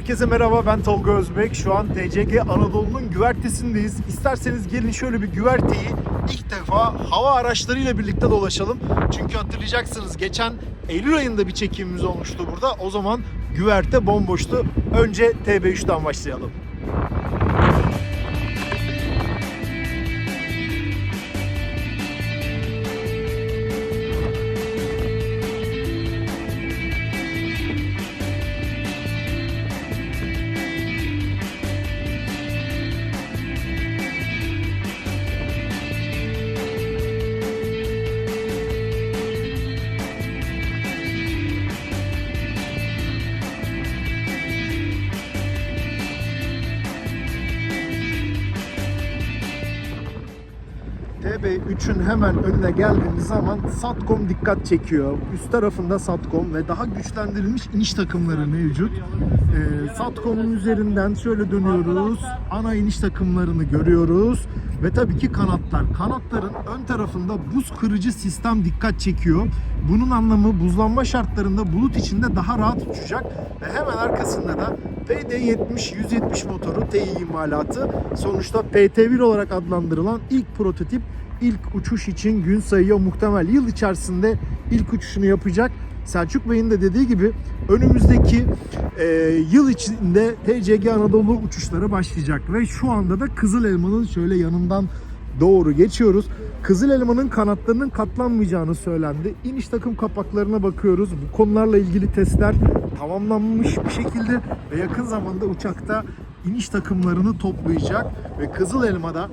Herkese merhaba ben Tolga Özbek. Şu an TCG Anadolu'nun güvertesindeyiz. İsterseniz gelin şöyle bir güverteyi ilk defa hava araçlarıyla birlikte dolaşalım. Çünkü hatırlayacaksınız geçen Eylül ayında bir çekimimiz olmuştu burada. O zaman güverte bomboştu. Önce TB3'ten başlayalım. TB3'ün hemen önüne geldiğimiz zaman Satcom dikkat çekiyor. Üst tarafında Satcom ve daha güçlendirilmiş iniş takımları mevcut. Ee, Satcom'un üzerinden şöyle dönüyoruz. Ana iniş takımlarını görüyoruz. Ve tabii ki kanatlar. Kanatların ön tarafında buz kırıcı sistem dikkat çekiyor. Bunun anlamı buzlanma şartlarında bulut içinde daha rahat uçacak. Ve hemen arkasında da PD70-170 motoru TI imalatı. Sonuçta PT1 olarak adlandırılan ilk prototip ilk uçuş için gün sayıyor. Muhtemel yıl içerisinde ilk uçuşunu yapacak. Selçuk Bey'in de dediği gibi önümüzdeki e, yıl içinde TCG Anadolu uçuşları başlayacak ve şu anda da Kızıl Elma'nın şöyle yanından doğru geçiyoruz. Kızıl Elma'nın kanatlarının katlanmayacağını söylendi. İniş takım kapaklarına bakıyoruz. Bu konularla ilgili testler tamamlanmış bir şekilde ve yakın zamanda uçakta iniş takımlarını toplayacak ve Kızıl Elma'da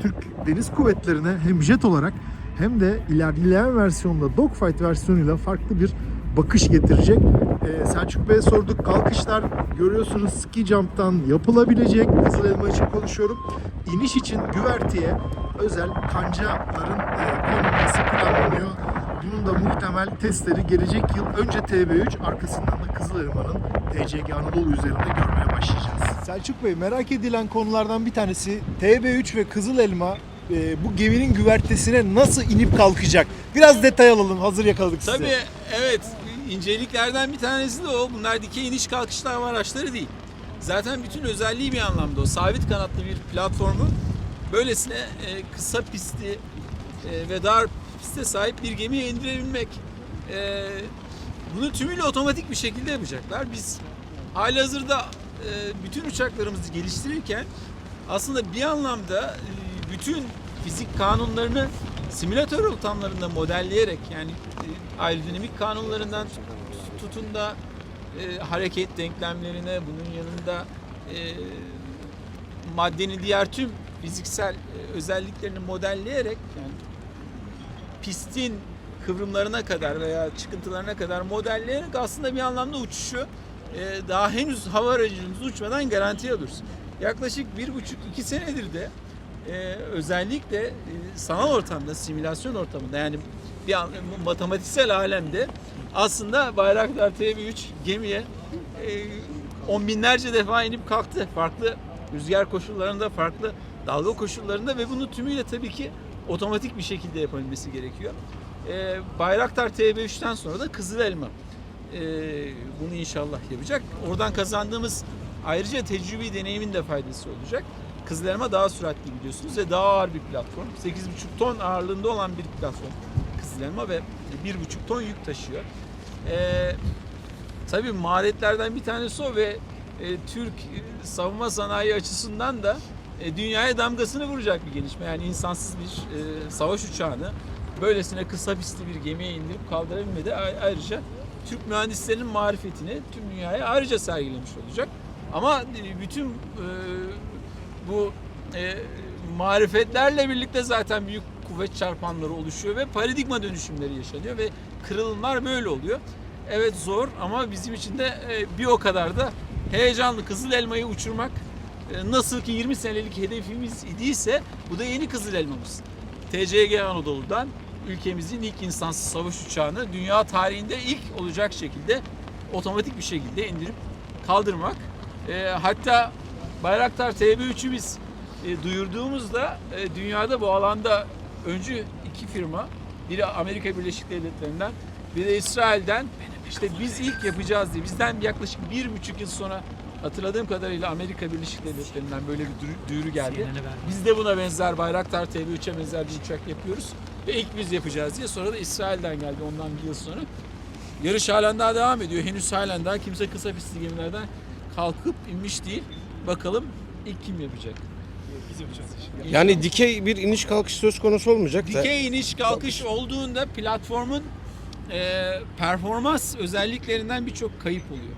Türk Deniz Kuvvetleri'ne hem jet olarak hem de ilerleyen versiyonda dogfight versiyonuyla farklı bir bakış getirecek. Ee, Selçuk Bey'e sorduk. Kalkışlar görüyorsunuz ski jump'tan yapılabilecek. Kızıl Elma için konuşuyorum. İniş için güverteye özel kancaların e, konulması planlanıyor. Bunun da muhtemel testleri gelecek yıl önce TB3 arkasından da Kızıl Elma'nın TCG Anadolu üzerinde görmeye başlayacağız. Selçuk Bey merak edilen konulardan bir tanesi TB3 ve Kızıl Elma e, bu geminin güvertesine nasıl inip kalkacak? Biraz detay alalım hazır yakaladık sizi. Tabii evet inceliklerden bir tanesi de o. Bunlar dikey iniş kalkışlama araçları değil. Zaten bütün özelliği bir anlamda o. Sabit kanatlı bir platformu böylesine e, kısa pisti e, ve dar piste sahip bir gemiye indirebilmek. E, bunu tümüyle otomatik bir şekilde yapacaklar. Biz halihazırda bütün uçaklarımızı geliştirirken aslında bir anlamda e, bütün fizik kanunlarını simülatör ortamlarında modelleyerek yani e, aerodinamik kanunlarından tutun da e, hareket denklemlerine bunun yanında e, maddenin diğer tüm fiziksel e, özelliklerini modelleyerek yani pistin kıvrımlarına kadar veya çıkıntılarına kadar modelleyerek aslında bir anlamda uçuşu e, daha henüz hava aracımız uçmadan garantiye alıyoruz. Yaklaşık bir buçuk iki senedir de e, özellikle e, sanal ortamda, simülasyon ortamında yani bir matematiksel alemde aslında Bayraktar TB3 gemiye on binlerce defa inip kalktı. Farklı rüzgar koşullarında, farklı dalga koşullarında ve bunu tümüyle tabii ki otomatik bir şekilde yapabilmesi gerekiyor. Bayraktar TB3'ten sonra da Kızıl Elma e, bunu inşallah yapacak. Oradan kazandığımız ayrıca tecrübi deneyimin de faydası olacak. Kızıl Elma daha süratli biliyorsunuz ve daha ağır bir platform. 8,5 ton ağırlığında olan bir platform Kızıl Elma ve 1,5 ton yük taşıyor. Ee, tabii maharetlerden bir tanesi o ve e, Türk e, savunma sanayi açısından da e, dünyaya damgasını vuracak bir gelişme. Yani insansız bir e, savaş uçağını böylesine kısa pistli bir gemiye indirip kaldırabilmedi. Ayrıca Türk mühendislerinin marifetini tüm dünyaya ayrıca sergilemiş olacak. Ama e, bütün e, bu e, marifetlerle birlikte zaten büyük kuvvet çarpanları oluşuyor ve paradigma dönüşümleri yaşanıyor ve kırılımlar böyle oluyor. Evet zor ama bizim için de e, bir o kadar da heyecanlı Kızıl Elma'yı uçurmak e, nasıl ki 20 senelik hedefimiz idiyse bu da yeni Kızıl Elmamız. TCG Anadolu'dan ülkemizin ilk insansız savaş uçağını dünya tarihinde ilk olacak şekilde otomatik bir şekilde indirip kaldırmak. E, hatta Bayraktar TB3'ü biz e, duyurduğumuzda e, dünyada bu alanda öncü iki firma, biri Amerika Birleşik Devletleri'nden, biri de İsrail'den İşte biz ilk yapacağız diye. Bizden yaklaşık bir buçuk yıl sonra hatırladığım kadarıyla Amerika Birleşik Devletleri'nden böyle bir duyuru- geldi. Biz de buna benzer Bayraktar TB3'e benzer bir uçak yapıyoruz. Ve ilk biz yapacağız diye. Sonra da İsrail'den geldi ondan bir yıl sonra. Yarış halen daha devam ediyor. Henüz halen daha kimse kısa pistli gemilerden kalkıp inmiş değil. Bakalım ilk kim yapacak? Yani dikey bir iniş kalkış söz konusu olmayacak da. Dikey iniş kalkış olduğunda platformun e, performans özelliklerinden birçok kayıp oluyor.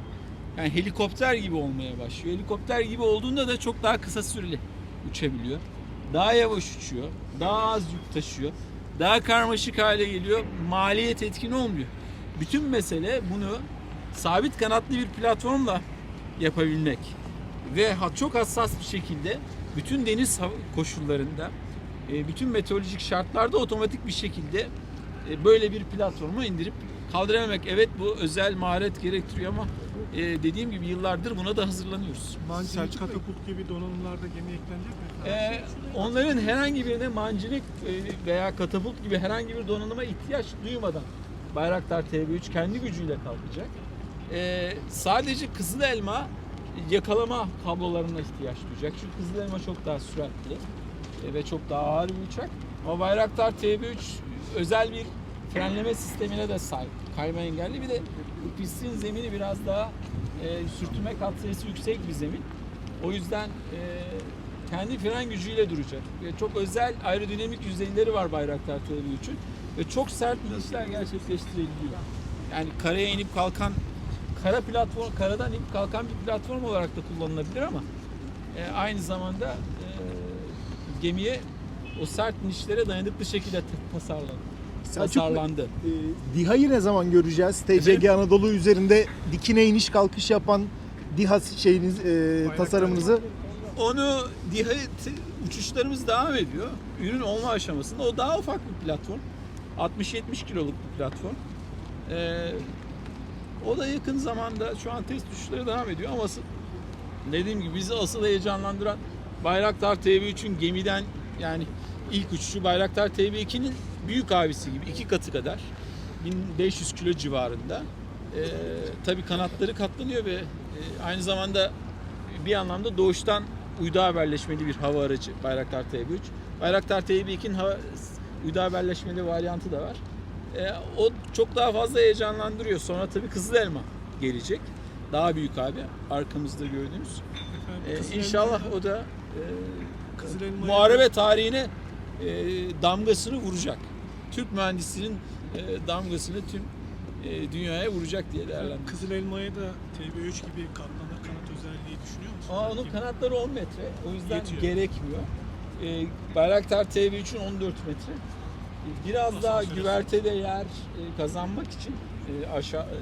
Yani helikopter gibi olmaya başlıyor. Helikopter gibi olduğunda da çok daha kısa süreli uçabiliyor. Daha yavaş uçuyor. Daha az yük taşıyor. Daha karmaşık hale geliyor. Maliyet etkin olmuyor. Bütün mesele bunu sabit kanatlı bir platformla yapabilmek. Ve çok hassas bir şekilde bütün deniz koşullarında e, bütün meteorolojik şartlarda otomatik bir şekilde e, böyle bir platformu indirip kaldırabilmek. Evet bu özel maharet gerektiriyor ama e, dediğim gibi yıllardır buna da hazırlanıyoruz. Selçuk katapult gibi donanımlarda gemi eklenecek mi? E, onların herhangi birine mancınık e, veya katapult gibi herhangi bir donanıma ihtiyaç duymadan Bayraktar TB3 kendi gücüyle kalkacak. E, sadece Kızıl Elma yakalama kablolarına ihtiyaç duyacak. Çünkü Kızıl Elma çok daha süratli e, ve çok daha ağır bir uçak. Ama Bayraktar TB3 özel bir frenleme sistemine de sahip. Kayma engelli. Bir de pistin zemini biraz daha e, sürtünme katsayısı yüksek bir zemin. O yüzden e, kendi fren gücüyle duracak. Ve çok özel aerodinamik yüzeyleri var Bayraktar TB3'ün. Ve çok sert inişler gerçekleştirebiliyor. Yani karaya inip kalkan, kara platform, karadan inip kalkan bir platform olarak da kullanılabilir ama e, aynı zamanda e, gemiye o sert inişlere dayanıklı şekilde t- tasarlandı. E, DİHA'yı ne zaman göreceğiz? TCG Efendim? Anadolu üzerinde dikine iniş kalkış yapan DİHA şeyiniz, e, tasarımınızı Onu DİHA uçuşlarımız devam ediyor. Ürün olma aşamasında. O daha ufak bir platform. 60-70 kiloluk bir platform. Ee, o da yakın zamanda şu an test uçuşları devam ediyor ama asıl, dediğim gibi bizi asıl heyecanlandıran Bayraktar TB3'ün gemiden yani ilk uçuşu Bayraktar TB2'nin büyük abisi gibi iki katı kadar 1500 kilo civarında. Ee, tabii kanatları katlanıyor ve e, aynı zamanda bir anlamda doğuştan uydu haberleşmeli bir hava aracı Bayraktar TB3. Bayraktar TB2'nin hava, uydu haberleşmeli varyantı da var. Ee, o çok daha fazla heyecanlandırıyor. Sonra tabii Kızıl Elma gelecek. Daha büyük abi arkamızda gördüğünüz. Ee, inşallah o da e, Kızıl muharebe tarihine e, damgasını vuracak. Türk mühendisliğinin e, damgasını tüm e, dünyaya vuracak diye değerlendiriyorum. Kızıl Elma'ya da TB3 gibi katlanır kanat özelliği düşünüyor musun? Ama onun kanatları 10 metre. O yüzden Yetiyor. gerekmiyor. Ee, Bayraktar TB3'ün 14 metre. Biraz daha güvertede yer e, kazanmak için e, aşağı e,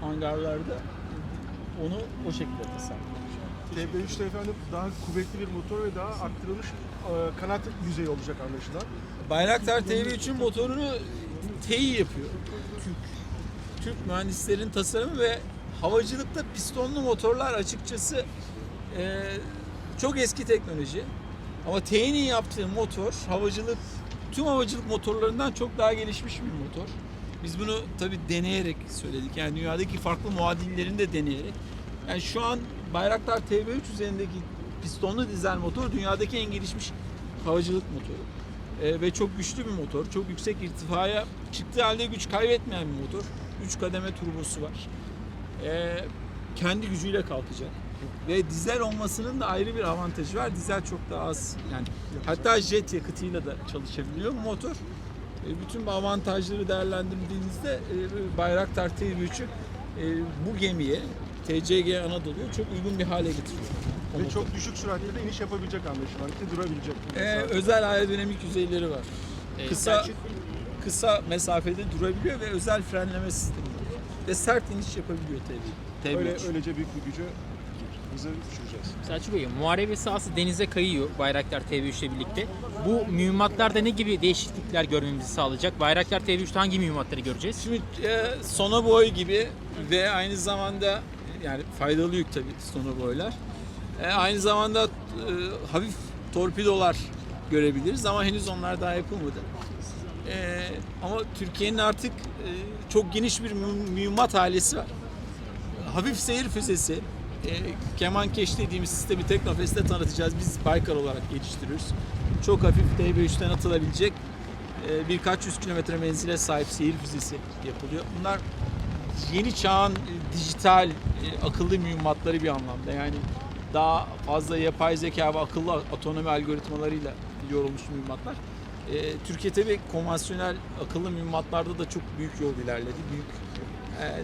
hangarlarda e, onu o şekilde tasarlamış. TB3'te efendim daha kuvvetli bir motor ve daha arttırılmış e, kanat yüzeyi olacak anlaşılan. Bayraktar TB3'ün motorunu TEİ yapıyor. Türk, Türk mühendislerin tasarımı ve havacılıkta pistonlu motorlar açıkçası e, çok eski teknoloji. Ama TEİ'nin yaptığı motor havacılık tüm havacılık motorlarından çok daha gelişmiş bir motor. Biz bunu tabi deneyerek söyledik. Yani dünyadaki farklı muadillerini de deneyerek. Yani şu an Bayraktar TB3 üzerindeki pistonlu dizel motor dünyadaki en gelişmiş havacılık motoru. Ee, ve çok güçlü bir motor. Çok yüksek irtifaya çıktığı halde güç kaybetmeyen bir motor. 3 kademe turbosu var. Ee, kendi gücüyle kalkacak. Ve dizel olmasının da ayrı bir avantajı var. Dizel çok daha az yani hatta jet yakıtıyla da çalışabiliyor bu motor. E, bütün bu avantajları değerlendirdiğinizde e, Bayraktar TB3'ü e, bu gemiye TCG Anadolu'ya çok uygun bir hale getiriyor. Ve çok düşük süratte de iniş yapabilecek anlaşılan ki durabilecek. Ee, özel aerodinamik yüzeyleri var. Kısa kısa mesafede durabiliyor ve özel frenleme sistemi var. Ve sert iniş yapabiliyor tabii. Öyle, öylece büyük bir gücü düşüreceğiz. Selçuk Bey, muharebe sahası denize kayıyor Bayraktar TV3 ile birlikte. Bu mühimmatlarda ne gibi değişiklikler görmemizi sağlayacak? Bayraktar TV3'te hangi mühimmatları göreceğiz? Şimdi e, sonoboy gibi ve aynı zamanda yani faydalı yük tabii sonoboylar. E, aynı zamanda e, hafif torpidolar görebiliriz ama henüz onlar daha yapılmadı. Ee, ama Türkiye'nin artık e, çok geniş bir mü- mühimmat ailesi var. Hafif seyir füzesi, e, Kemankeş dediğimiz sistemi Teknofest'te tanıtacağız. Biz Baykar olarak geliştiriyoruz. Çok hafif TB3'ten atılabilecek e, birkaç yüz kilometre menzile sahip seyir füzesi yapılıyor. Bunlar yeni çağın e, dijital e, akıllı mühimmatları bir anlamda. Yani daha fazla yapay zeka ve akıllı otonomi algoritmalarıyla yorulmuş mühimmatlar. E, Türkiye tabii konvansiyonel akıllı mühimmatlarda da çok büyük yol ilerledi. Büyük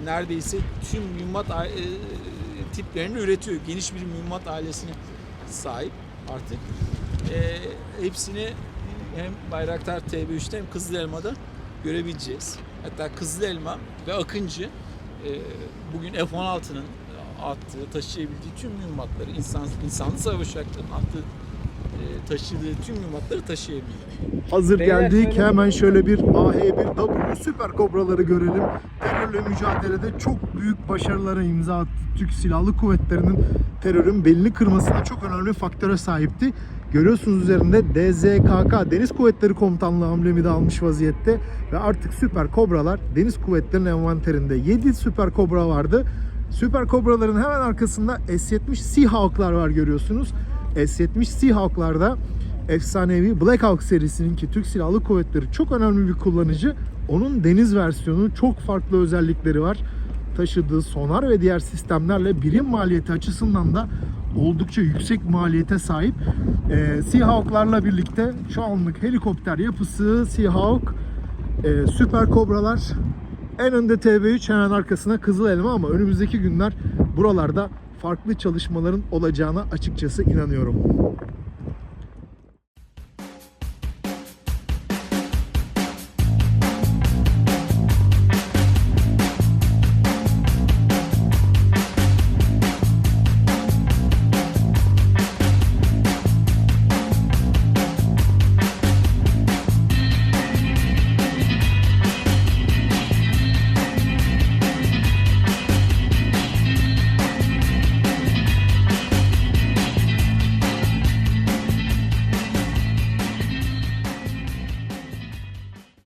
neredeyse tüm mühimmat tiplerini üretiyor. Geniş bir mühimmat ailesine sahip artık. Hepsini hem Bayraktar TB3'te hem Kızılelma'da görebileceğiz. Hatta Kızılelma ve Akıncı bugün F-16'nın attığı, taşıyabildiği tüm mühimmatları, insan, insanlı savaş uçaklarının attığı, e, taşıdığı tüm mühimmatları taşıyabiliyor. Hazır Beyler geldik. Hemen şöyle bir AH-1W Süper Kobraları görelim. Terörle mücadelede çok büyük başarılara imza attı. Türk Silahlı Kuvvetleri'nin terörün belini kırmasında çok önemli faktöre sahipti. Görüyorsunuz üzerinde DZKK Deniz Kuvvetleri Komutanlığı amblemi de almış vaziyette ve artık Süper Kobralar Deniz Kuvvetleri'nin envanterinde 7 Süper Kobra vardı. Süper Kobraların hemen arkasında S-70 Seahawk'lar var görüyorsunuz. S-70 Seahawk'larda efsanevi Black Hawk serisinin ki Türk Silahlı Kuvvetleri çok önemli bir kullanıcı. Onun deniz versiyonu çok farklı özellikleri var. Taşıdığı sonar ve diğer sistemlerle birim maliyeti açısından da oldukça yüksek maliyete sahip. Ee, Seahawk'larla birlikte şu anlık helikopter yapısı Seahawk, e, Süper Kobralar, en önde TB3 hemen arkasına Kızıl Elma ama önümüzdeki günler buralarda farklı çalışmaların olacağına açıkçası inanıyorum.